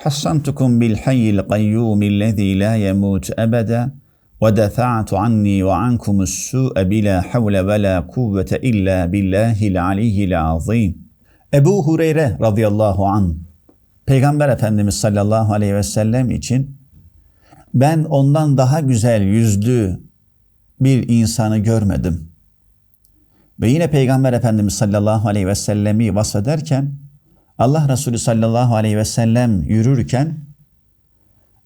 حصنتكم بالحي القيوم الذي لا يموت أبدا ودفعت عني وعنكم السوء بلا حول ولا قوة إلا بالله العلي العظيم Ebu Hureyre radıyallahu an Peygamber Efendimiz sallallahu aleyhi ve sellem için ben ondan daha güzel yüzlü bir insanı görmedim. Ve yine Peygamber Efendimiz sallallahu aleyhi ve sellemi vasfederken Allah Resulü sallallahu aleyhi ve sellem yürürken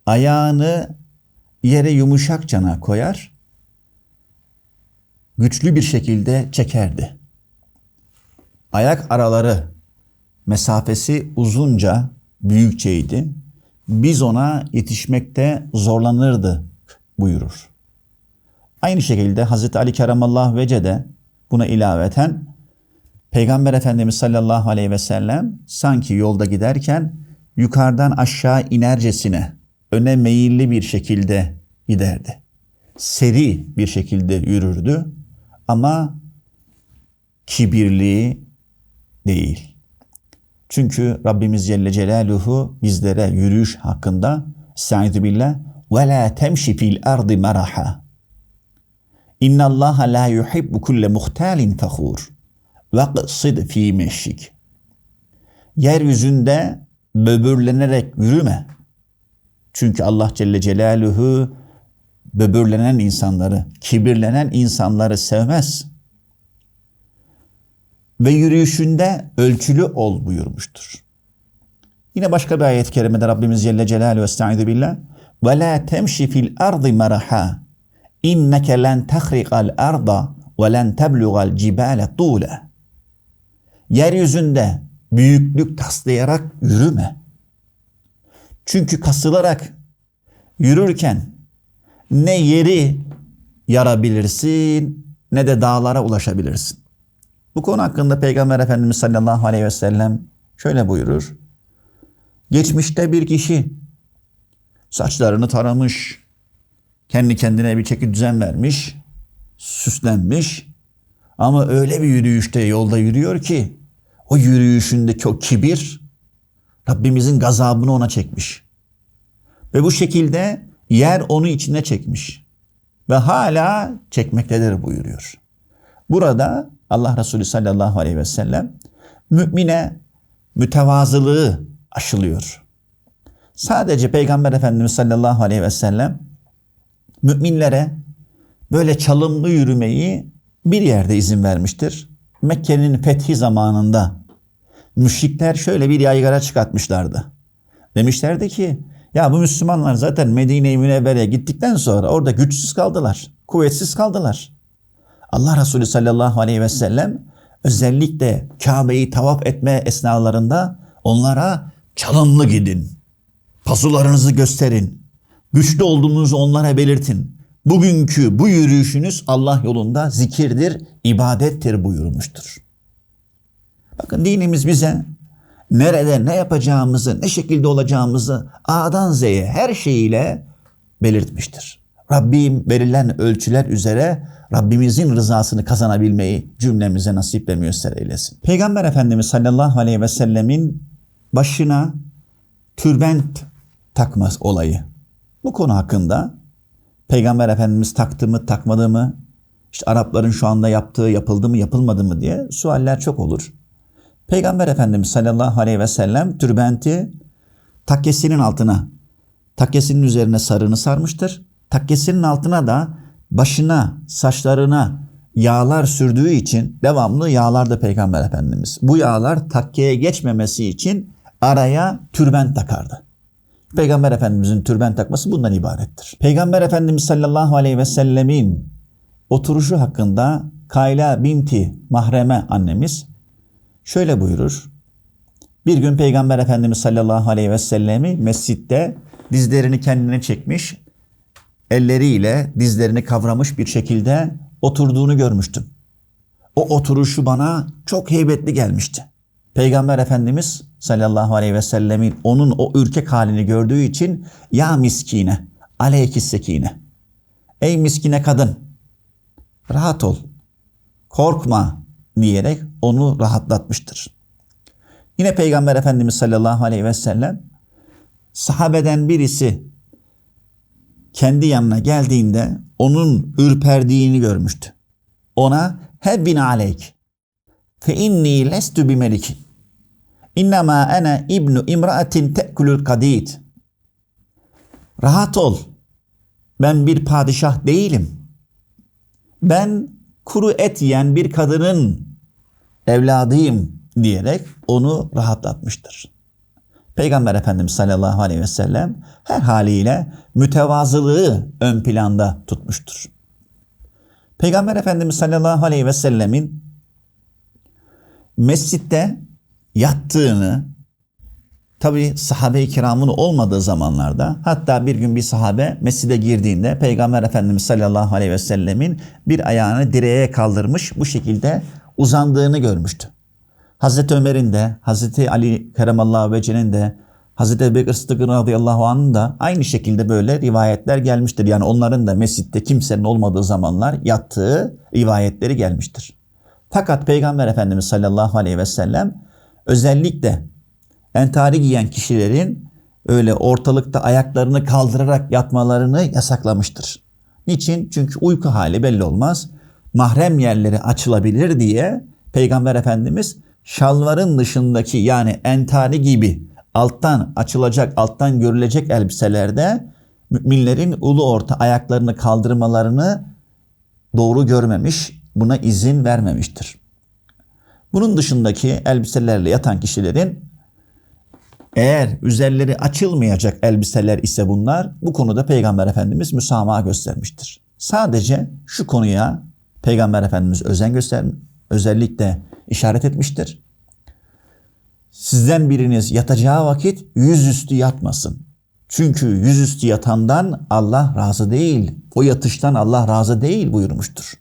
ayağını yere yumuşakçana koyar, güçlü bir şekilde çekerdi. Ayak araları mesafesi uzunca, büyükçeydi. Biz ona yetişmekte zorlanırdı buyurur. Aynı şekilde Hazreti Ali Keramallahu Vece de buna ilaveten Peygamber Efendimiz sallallahu aleyhi ve sellem sanki yolda giderken yukarıdan aşağı inercesine öne meyilli bir şekilde giderdi. Seri bir şekilde yürürdü ama kibirli değil. Çünkü Rabbimiz Celle Celaluhu bizlere yürüyüş hakkında Estaizu billah ve la temşi fil ardı meraha. İnna Allah la yuhibbu kulle muhtalin fakhur. Vaksid fi meşik. Yeryüzünde böbürlenerek yürüme. Çünkü Allah Celle Celaluhu böbürlenen insanları, kibirlenen insanları sevmez. Ve yürüyüşünde ölçülü ol buyurmuştur. Yine başka bir ayet-i kerimede Rabbimiz Celle Celaluhu estaizu billah ve la temşi fil ardı meraha inneke len tahriqal arda ve len teblugal cibale tule yeryüzünde büyüklük taslayarak yürüme. Çünkü kasılarak yürürken ne yeri yarabilirsin ne de dağlara ulaşabilirsin. Bu konu hakkında Peygamber Efendimiz sallallahu aleyhi ve sellem şöyle buyurur. Geçmişte bir kişi saçlarını taramış, kendi kendine bir çeki düzen vermiş, süslenmiş ama öyle bir yürüyüşte yolda yürüyor ki o yürüyüşündeki o kibir Rabbimizin gazabını ona çekmiş. Ve bu şekilde yer onu içine çekmiş. Ve hala çekmektedir buyuruyor. Burada Allah Resulü sallallahu aleyhi ve sellem mümine mütevazılığı aşılıyor. Sadece Peygamber Efendimiz sallallahu aleyhi ve sellem müminlere böyle çalımlı yürümeyi bir yerde izin vermiştir. Mekke'nin fethi zamanında müşrikler şöyle bir yaygara çıkartmışlardı. Demişlerdi ki ya bu Müslümanlar zaten Medine-i Münevvere'ye gittikten sonra orada güçsüz kaldılar, kuvvetsiz kaldılar. Allah Resulü sallallahu aleyhi ve sellem özellikle Kabe'yi tavaf etme esnalarında onlara çalımlı gidin. Pasularınızı gösterin. Güçlü olduğunuzu onlara belirtin. Bugünkü bu yürüyüşünüz Allah yolunda zikirdir, ibadettir buyurmuştur. Bakın dinimiz bize nerede ne yapacağımızı, ne şekilde olacağımızı A'dan Z'ye her şeyiyle belirtmiştir. Rabbim verilen ölçüler üzere Rabbimizin rızasını kazanabilmeyi cümlemize nasip ve müyesser eylesin. Peygamber Efendimiz sallallahu aleyhi ve sellemin başına türbent takmaz olayı. Bu konu hakkında Peygamber Efendimiz taktı mı takmadı mı? İşte Arapların şu anda yaptığı yapıldı mı yapılmadı mı diye sualler çok olur. Peygamber Efendimiz sallallahu aleyhi ve sellem türbenti takkesinin altına, takkesinin üzerine sarını sarmıştır. Takkesinin altına da başına, saçlarına yağlar sürdüğü için devamlı yağlardı Peygamber Efendimiz. Bu yağlar takkeye geçmemesi için araya türbent takardı. Peygamber Efendimizin türben takması bundan ibarettir. Peygamber Efendimiz sallallahu aleyhi ve sellemin oturuşu hakkında Kayla binti Mahreme annemiz şöyle buyurur. Bir gün Peygamber Efendimiz sallallahu aleyhi ve sellemi mescitte dizlerini kendine çekmiş elleriyle dizlerini kavramış bir şekilde oturduğunu görmüştüm. O oturuşu bana çok heybetli gelmişti. Peygamber Efendimiz sallallahu aleyhi ve sellemin onun o ürkek halini gördüğü için ya miskine, aleyki sekine. Ey miskine kadın, rahat ol, korkma diyerek onu rahatlatmıştır. Yine Peygamber Efendimiz sallallahu aleyhi ve sellem sahabeden birisi kendi yanına geldiğinde onun ürperdiğini görmüştü. Ona hebbin aleyk fe inni lestu bi. İnnemâ ene ibnu imraatin te'kulul kadid. Rahat ol. Ben bir padişah değilim. Ben kuru et yiyen bir kadının evladıyım diyerek onu rahatlatmıştır. Peygamber Efendimiz sallallahu aleyhi ve sellem her haliyle mütevazılığı ön planda tutmuştur. Peygamber Efendimiz sallallahu aleyhi ve sellemin mescitte yattığını tabi sahabe-i kiramın olmadığı zamanlarda hatta bir gün bir sahabe mescide girdiğinde Peygamber Efendimiz sallallahu aleyhi ve sellemin bir ayağını direğe kaldırmış bu şekilde uzandığını görmüştü. Hazreti Ömer'in de, Hazreti Ali Keremallahu Vece'nin de, Hazreti Ebubekir Sıddık radıyallahu anh'ın da aynı şekilde böyle rivayetler gelmiştir. Yani onların da mescitte kimsenin olmadığı zamanlar yattığı rivayetleri gelmiştir. Fakat Peygamber Efendimiz sallallahu aleyhi ve sellem özellikle entari giyen kişilerin öyle ortalıkta ayaklarını kaldırarak yatmalarını yasaklamıştır. Niçin? Çünkü uyku hali belli olmaz. Mahrem yerleri açılabilir diye Peygamber Efendimiz şalvarın dışındaki yani entari gibi alttan açılacak, alttan görülecek elbiselerde müminlerin ulu orta ayaklarını kaldırmalarını doğru görmemiş, buna izin vermemiştir. Bunun dışındaki elbiselerle yatan kişilerin eğer üzerleri açılmayacak elbiseler ise bunlar bu konuda Peygamber Efendimiz müsamaha göstermiştir. Sadece şu konuya Peygamber Efendimiz özen göster özellikle işaret etmiştir. Sizden biriniz yatacağı vakit yüzüstü yatmasın. Çünkü yüzüstü yatandan Allah razı değil. O yatıştan Allah razı değil buyurmuştur.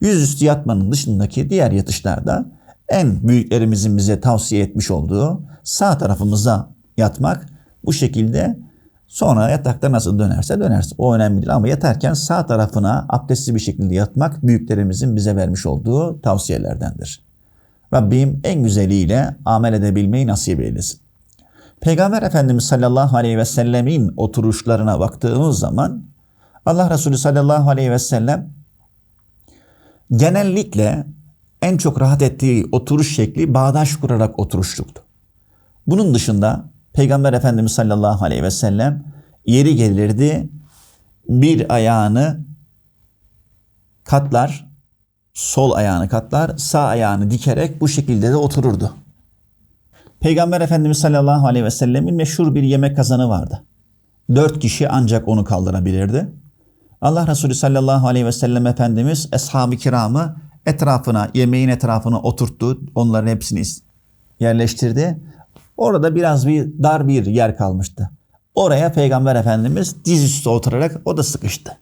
Yüzüstü yatmanın dışındaki diğer yatışlarda en büyüklerimizin bize tavsiye etmiş olduğu sağ tarafımıza yatmak bu şekilde sonra yatakta nasıl dönerse dönerse o önemli değil ama yatarken sağ tarafına abdestli bir şekilde yatmak büyüklerimizin bize vermiş olduğu tavsiyelerdendir. Rabbim en güzeliyle amel edebilmeyi nasip eylesin. Peygamber Efendimiz sallallahu aleyhi ve sellemin oturuşlarına baktığımız zaman Allah Resulü sallallahu aleyhi ve sellem genellikle en çok rahat ettiği oturuş şekli bağdaş kurarak oturuşluktu. Bunun dışında Peygamber Efendimiz sallallahu aleyhi ve sellem yeri gelirdi bir ayağını katlar, sol ayağını katlar, sağ ayağını dikerek bu şekilde de otururdu. Peygamber Efendimiz sallallahu aleyhi ve sellemin meşhur bir yemek kazanı vardı. Dört kişi ancak onu kaldırabilirdi. Allah Resulü sallallahu aleyhi ve sellem Efendimiz ashab-ı kiramı etrafına, yemeğin etrafına oturttu. Onların hepsini yerleştirdi. Orada biraz bir dar bir yer kalmıştı. Oraya Peygamber Efendimiz dizüstü oturarak o da sıkıştı.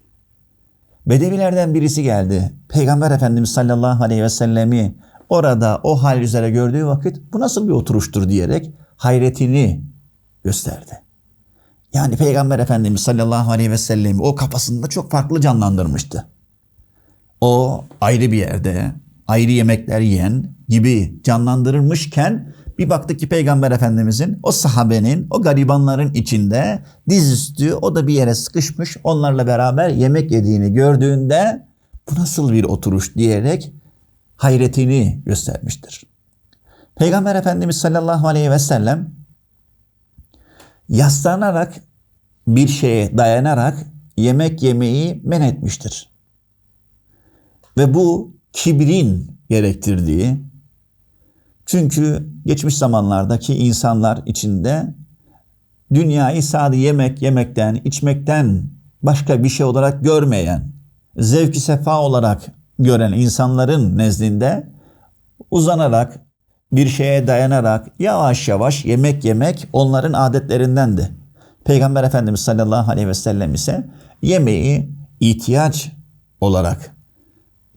Bedevilerden birisi geldi. Peygamber Efendimiz sallallahu aleyhi ve sellemi orada o hal üzere gördüğü vakit bu nasıl bir oturuştur diyerek hayretini gösterdi. Yani Peygamber Efendimiz sallallahu aleyhi ve sellemi o kafasında çok farklı canlandırmıştı. O ayrı bir yerde ayrı yemekler yiyen gibi canlandırılmışken bir baktı ki Peygamber Efendimizin o sahabenin, o garibanların içinde dizüstü o da bir yere sıkışmış onlarla beraber yemek yediğini gördüğünde bu nasıl bir oturuş diyerek hayretini göstermiştir. Peygamber Efendimiz sallallahu aleyhi ve sellem yaslanarak bir şeye dayanarak yemek yemeyi men etmiştir. Ve bu kibrin gerektirdiği çünkü geçmiş zamanlardaki insanlar içinde dünyayı sadece yemek yemekten, içmekten başka bir şey olarak görmeyen, zevki sefa olarak gören insanların nezdinde uzanarak, bir şeye dayanarak yavaş yavaş yemek yemek onların adetlerindendi. Peygamber Efendimiz sallallahu aleyhi ve sellem ise yemeği ihtiyaç olarak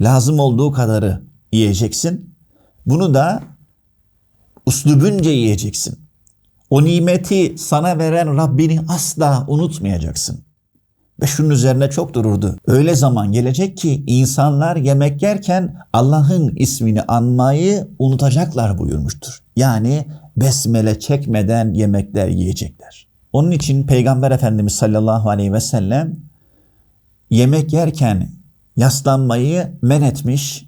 lazım olduğu kadarı yiyeceksin. Bunu da uslubunca yiyeceksin. O nimeti sana veren Rabbini asla unutmayacaksın. Ve şunun üzerine çok dururdu. Öyle zaman gelecek ki insanlar yemek yerken Allah'ın ismini anmayı unutacaklar buyurmuştur. Yani besmele çekmeden yemekler yiyecekler. Onun için Peygamber Efendimiz sallallahu aleyhi ve sellem yemek yerken yaslanmayı men etmiş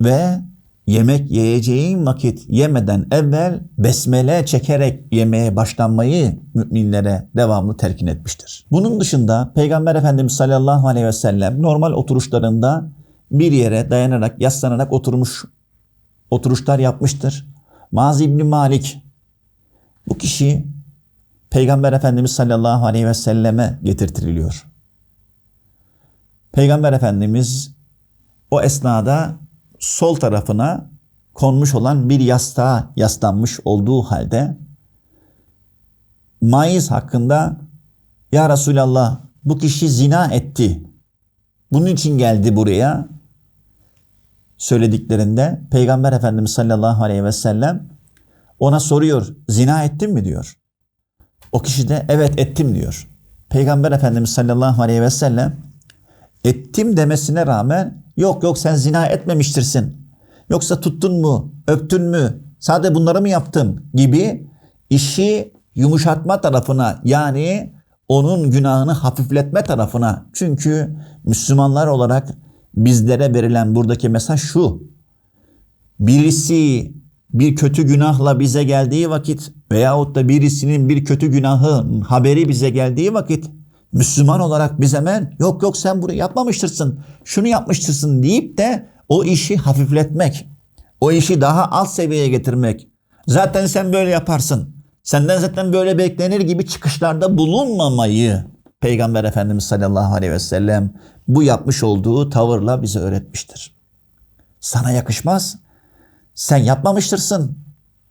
ve yemek yiyeceğin vakit yemeden evvel besmele çekerek yemeğe başlanmayı müminlere devamlı telkin etmiştir. Bunun dışında Peygamber Efendimiz sallallahu aleyhi ve sellem normal oturuşlarında bir yere dayanarak, yaslanarak oturmuş oturuşlar yapmıştır. Mazi İbni Malik bu kişi Peygamber Efendimiz sallallahu aleyhi ve selleme getirtiliyor. Peygamber Efendimiz o esnada sol tarafına konmuş olan bir yastığa yaslanmış olduğu halde maiz hakkında ya Resulallah bu kişi zina etti. Bunun için geldi buraya söylediklerinde Peygamber Efendimiz sallallahu aleyhi ve sellem ona soruyor zina ettin mi diyor. O kişi de evet ettim diyor. Peygamber Efendimiz sallallahu aleyhi ve sellem ettim demesine rağmen yok yok sen zina etmemiştirsin. Yoksa tuttun mu, öptün mü, sadece bunları mı yaptın gibi işi yumuşatma tarafına yani onun günahını hafifletme tarafına. Çünkü Müslümanlar olarak bizlere verilen buradaki mesaj şu. Birisi bir kötü günahla bize geldiği vakit veyahut da birisinin bir kötü günahı haberi bize geldiği vakit Müslüman olarak biz hemen yok yok sen bunu yapmamıştırsın, şunu yapmıştırsın deyip de o işi hafifletmek, o işi daha alt seviyeye getirmek. Zaten sen böyle yaparsın. Senden zaten böyle beklenir gibi çıkışlarda bulunmamayı Peygamber Efendimiz sallallahu aleyhi ve sellem bu yapmış olduğu tavırla bize öğretmiştir. Sana yakışmaz. Sen yapmamıştırsın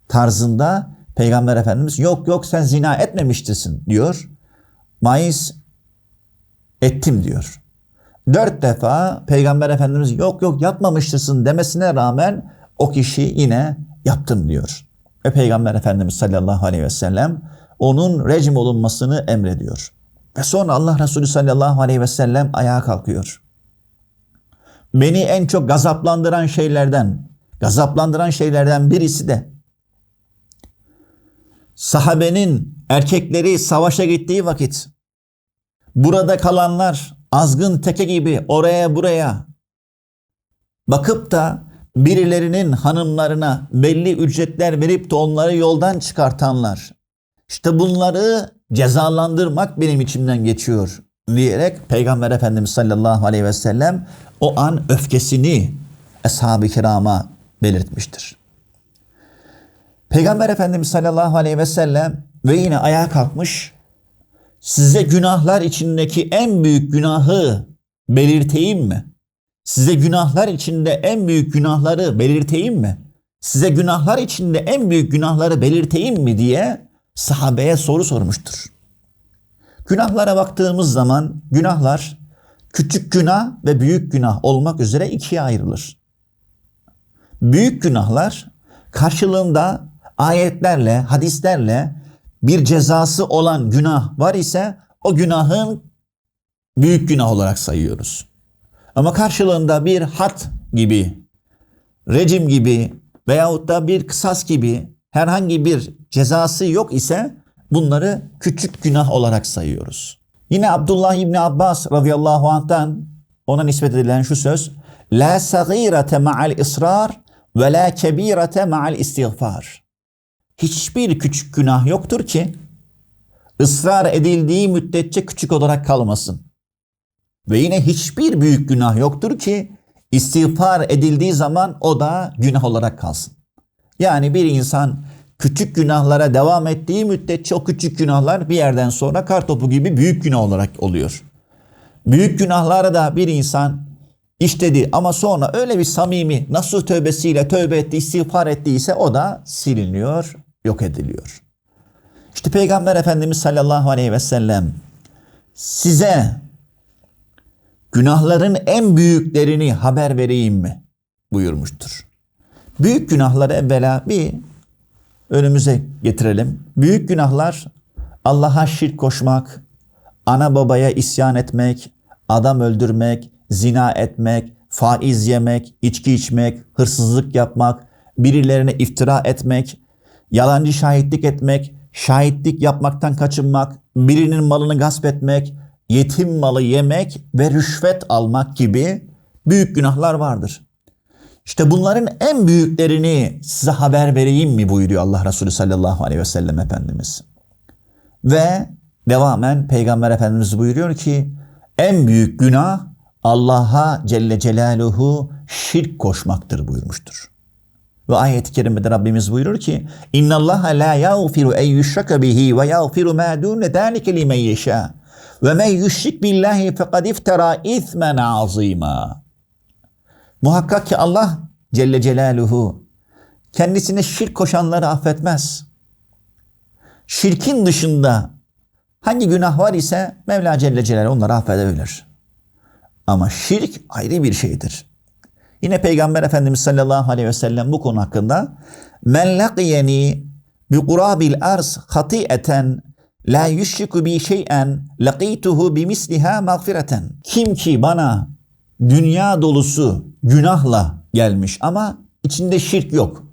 tarzında Peygamber Efendimiz yok yok sen zina etmemiştirsin diyor. Maiz ettim diyor. Dört defa Peygamber Efendimiz yok yok yapmamıştırsın demesine rağmen o kişi yine yaptım diyor. Ve Peygamber Efendimiz sallallahu aleyhi ve sellem onun rejim olunmasını emrediyor. Ve sonra Allah Resulü sallallahu aleyhi ve sellem ayağa kalkıyor. Beni en çok gazaplandıran şeylerden, gazaplandıran şeylerden birisi de sahabenin erkekleri savaşa gittiği vakit burada kalanlar azgın teke gibi oraya buraya bakıp da birilerinin hanımlarına belli ücretler verip de onları yoldan çıkartanlar. İşte bunları cezalandırmak benim içimden geçiyor diyerek Peygamber Efendimiz sallallahu aleyhi ve sellem o an öfkesini ashab-ı kirama belirtmiştir. Peygamber Efendimiz sallallahu aleyhi ve sellem ve yine ayağa kalkmış size günahlar içindeki en büyük günahı belirteyim mi? Size günahlar içinde en büyük günahları belirteyim mi? Size günahlar içinde en büyük günahları belirteyim mi diye sahabeye soru sormuştur. Günahlara baktığımız zaman günahlar küçük günah ve büyük günah olmak üzere ikiye ayrılır. Büyük günahlar karşılığında ayetlerle, hadislerle bir cezası olan günah var ise o günahın büyük günah olarak sayıyoruz. Ama karşılığında bir hat gibi, rejim gibi veyahut da bir kısas gibi herhangi bir cezası yok ise bunları küçük günah olarak sayıyoruz. Yine Abdullah İbni Abbas radıyallahu anh'tan ona nispet edilen şu söz La sagirete ma'al ısrar ve la kebirete ma'al istiğfar. Hiçbir küçük günah yoktur ki ısrar edildiği müddetçe küçük olarak kalmasın. Ve yine hiçbir büyük günah yoktur ki istiğfar edildiği zaman o da günah olarak kalsın. Yani bir insan küçük günahlara devam ettiği müddetçe o küçük günahlar bir yerden sonra kartopu gibi büyük günah olarak oluyor. Büyük günahlara da bir insan işledi ama sonra öyle bir samimi nasıl tövbesiyle tövbe etti, istiğfar ettiyse o da siliniyor, yok ediliyor. İşte Peygamber Efendimiz sallallahu aleyhi ve sellem size günahların en büyüklerini haber vereyim mi buyurmuştur. Büyük günahları evvela bir önümüze getirelim. Büyük günahlar Allah'a şirk koşmak, ana babaya isyan etmek, adam öldürmek, zina etmek, faiz yemek, içki içmek, hırsızlık yapmak, birilerine iftira etmek, yalancı şahitlik etmek, şahitlik yapmaktan kaçınmak, birinin malını gasp etmek, yetim malı yemek ve rüşvet almak gibi büyük günahlar vardır. İşte bunların en büyüklerini size haber vereyim mi buyuruyor Allah Resulü sallallahu aleyhi ve sellem Efendimiz. Ve devamen Peygamber Efendimiz buyuruyor ki en büyük günah Allah'a Celle Celaluhu şirk koşmaktır buyurmuştur. Ve ayet-i kerimede Rabbimiz buyurur ki la yaghfiru en yushraka bihi ve yaghfiru ma dun zalika limen yasha. Ve men yushrik billahi fekad iftara ismen azima. Muhakkak ki Allah Celle Celaluhu kendisine şirk koşanları affetmez. Şirkin dışında hangi günah var ise Mevla Celle Celaluhu onları affedebilir. Ama şirk ayrı bir şeydir. Yine Peygamber Efendimiz sallallahu aleyhi ve sellem bu konu hakkında men laqiyeni bi qurabil arz hati'eten la yushriku bi şey'en laqituhu bi misliha mağfireten. Kim ki bana dünya dolusu günahla gelmiş ama içinde şirk yok.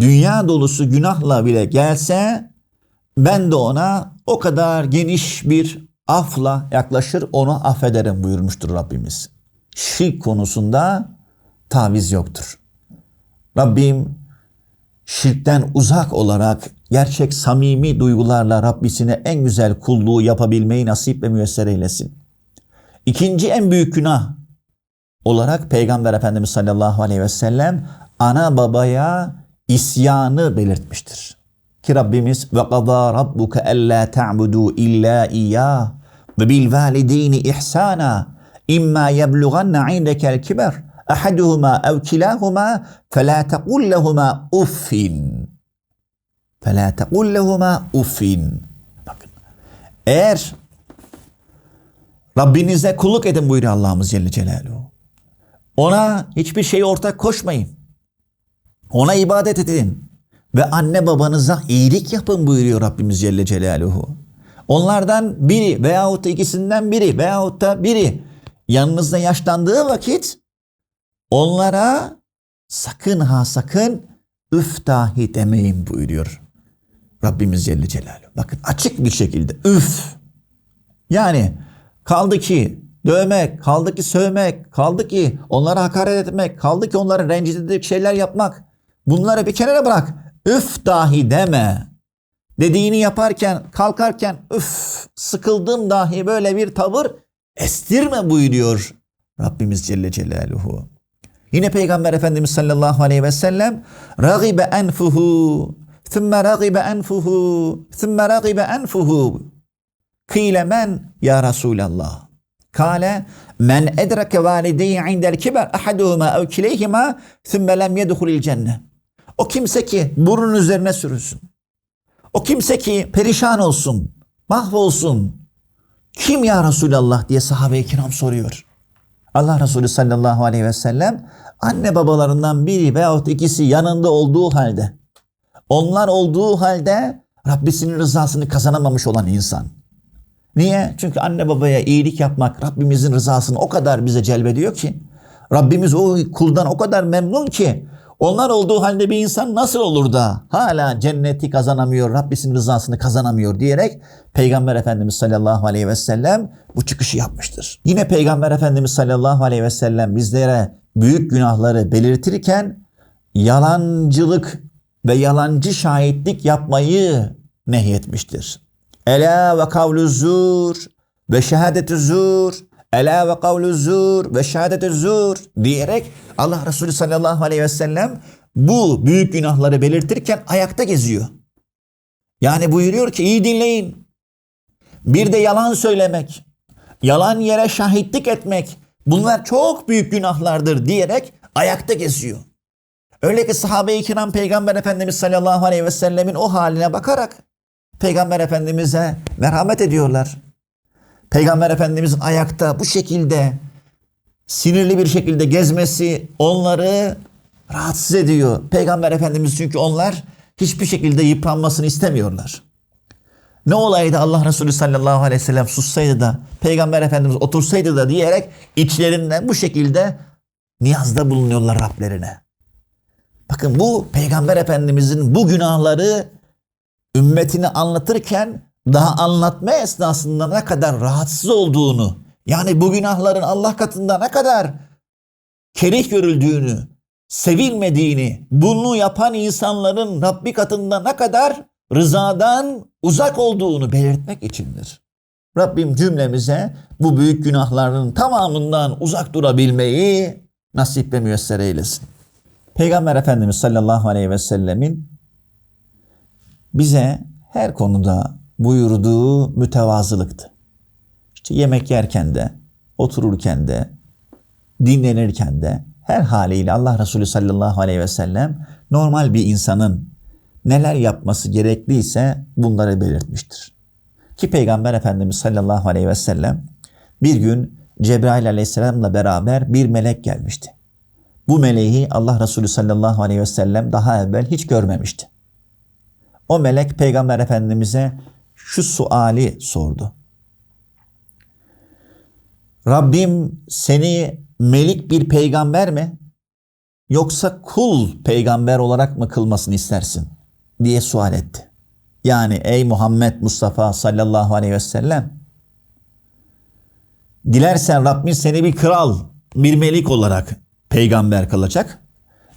Dünya dolusu günahla bile gelse ben de ona o kadar geniş bir afla yaklaşır onu affederim buyurmuştur Rabbimiz. Şirk konusunda taviz yoktur. Rabbim şirkten uzak olarak gerçek samimi duygularla Rabbisine en güzel kulluğu yapabilmeyi nasip ve müyesser eylesin. İkinci en büyük günah olarak Peygamber Efendimiz sallallahu aleyhi ve sellem ana babaya isyanı belirtmiştir. Ki Rabbimiz ve qada rabbuke alla ta'budu illa iyyah ve bil valideyni ihsana imma yeblughanna indekel kiber ahaduhuma ev kilahuma fela tekul lehuma uffin fela tekul lehuma uffin bakın eğer Rabbinize kulluk edin buyuruyor Allah'ımız Celle Celaluhu. Ona hiçbir şeyi ortak koşmayın. Ona ibadet edin. Ve anne babanıza iyilik yapın buyuruyor Rabbimiz Celle Celaluhu. Onlardan biri veyahut da ikisinden biri veyahut da biri yanınızda yaşlandığı vakit onlara sakın ha sakın üf dahi demeyin buyuruyor Rabbimiz Celle Celaluhu. Bakın açık bir şekilde üf. Yani kaldı ki dövmek, kaldı ki sövmek, kaldı ki onlara hakaret etmek, kaldı ki onları rencide edecek şeyler yapmak. Bunları bir kenara bırak. Üf dahi deme. Dediğini yaparken, kalkarken üf sıkıldım dahi böyle bir tavır estirme buyuruyor Rabbimiz Celle Celaluhu. Yine Peygamber Efendimiz sallallahu aleyhi ve sellem ragibe enfuhu thumma ragibe enfuhu thumma ragibe enfuhu kıyle men ya Resulallah kale men edreke valideyi indel kiber ahaduhuma ev kileyhima thumma lem yedhulil cennet o kimse ki burun üzerine sürünsün. O kimse ki perişan olsun, mahvolsun. Kim ya Resulallah diye sahabe-i kiram soruyor. Allah Resulü sallallahu aleyhi ve sellem anne babalarından biri veyahut ikisi yanında olduğu halde onlar olduğu halde Rabbisinin rızasını kazanamamış olan insan. Niye? Çünkü anne babaya iyilik yapmak Rabbimizin rızasını o kadar bize celbediyor ki Rabbimiz o kuldan o kadar memnun ki onlar olduğu halde bir insan nasıl olur da hala cenneti kazanamıyor, Rabbisinin rızasını kazanamıyor diyerek Peygamber Efendimiz sallallahu aleyhi ve sellem bu çıkışı yapmıştır. Yine Peygamber Efendimiz sallallahu aleyhi ve sellem bizlere büyük günahları belirtirken yalancılık ve yalancı şahitlik yapmayı nehyetmiştir. Ela ve kavlu zur ve şehadetü zur Ela ve kavlu zur ve şehadetü zur diyerek Allah Resulü sallallahu aleyhi ve sellem bu büyük günahları belirtirken ayakta geziyor. Yani buyuruyor ki iyi dinleyin. Bir de yalan söylemek, yalan yere şahitlik etmek bunlar çok büyük günahlardır diyerek ayakta geziyor. Öyle ki sahabe-i kiram peygamber efendimiz sallallahu aleyhi ve sellemin o haline bakarak Peygamber Efendimiz'e merhamet ediyorlar. Peygamber Efendimiz'in ayakta bu şekilde sinirli bir şekilde gezmesi onları rahatsız ediyor. Peygamber Efendimiz çünkü onlar hiçbir şekilde yıpranmasını istemiyorlar. Ne olaydı Allah Resulü sallallahu aleyhi ve sellem sussaydı da Peygamber Efendimiz otursaydı da diyerek içlerinden bu şekilde niyazda bulunuyorlar Rablerine. Bakın bu Peygamber Efendimizin bu günahları ümmetini anlatırken daha anlatma esnasında ne kadar rahatsız olduğunu yani bu günahların Allah katında ne kadar kerih görüldüğünü, sevilmediğini, bunu yapan insanların Rabbi katında ne kadar rızadan uzak olduğunu belirtmek içindir. Rabbim cümlemize bu büyük günahların tamamından uzak durabilmeyi nasip ve müyesser eylesin. Peygamber Efendimiz sallallahu aleyhi ve sellemin bize her konuda buyurduğu mütevazılıktı. İşte yemek yerken de, otururken de, dinlenirken de her haliyle Allah Resulü sallallahu aleyhi ve sellem normal bir insanın neler yapması gerekliyse bunları belirtmiştir. Ki Peygamber Efendimiz sallallahu aleyhi ve sellem bir gün Cebrail aleyhisselamla beraber bir melek gelmişti. Bu meleği Allah Resulü sallallahu aleyhi ve sellem daha evvel hiç görmemişti. O melek Peygamber Efendimiz'e şu suali sordu. Rabbim seni melik bir peygamber mi yoksa kul peygamber olarak mı kılmasını istersin diye sual etti. Yani ey Muhammed Mustafa sallallahu aleyhi ve sellem dilersen Rabbin seni bir kral, bir melik olarak peygamber kılacak.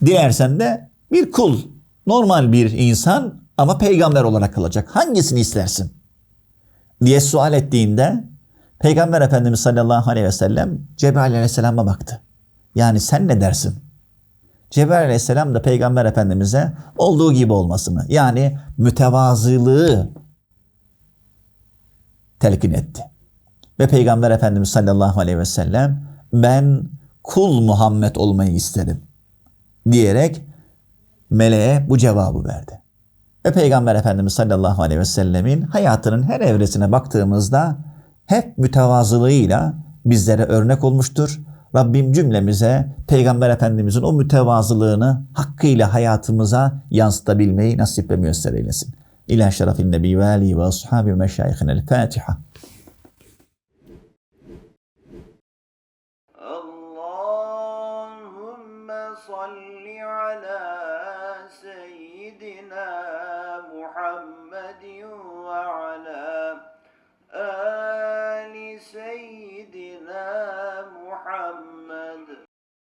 Dilersen de bir kul, normal bir insan ama peygamber olarak kılacak. Hangisini istersin? Diye sual ettiğinde Peygamber Efendimiz sallallahu aleyhi ve sellem Cebrail aleyhisselama baktı. Yani sen ne dersin? Cebrail aleyhisselam da Peygamber Efendimiz'e olduğu gibi olmasını yani mütevazılığı telkin etti. Ve Peygamber Efendimiz sallallahu aleyhi ve sellem ben kul Muhammed olmayı isterim diyerek meleğe bu cevabı verdi. Ve Peygamber Efendimiz sallallahu aleyhi ve sellemin hayatının her evresine baktığımızda hep mütevazılığıyla bizlere örnek olmuştur. Rabbim cümlemize Peygamber Efendimizin o mütevazılığını hakkıyla hayatımıza yansıtabilmeyi nasip ve müyesser eylesin. İlâ şerefin nebi ve ve ashabi ve meşayihine Fatiha.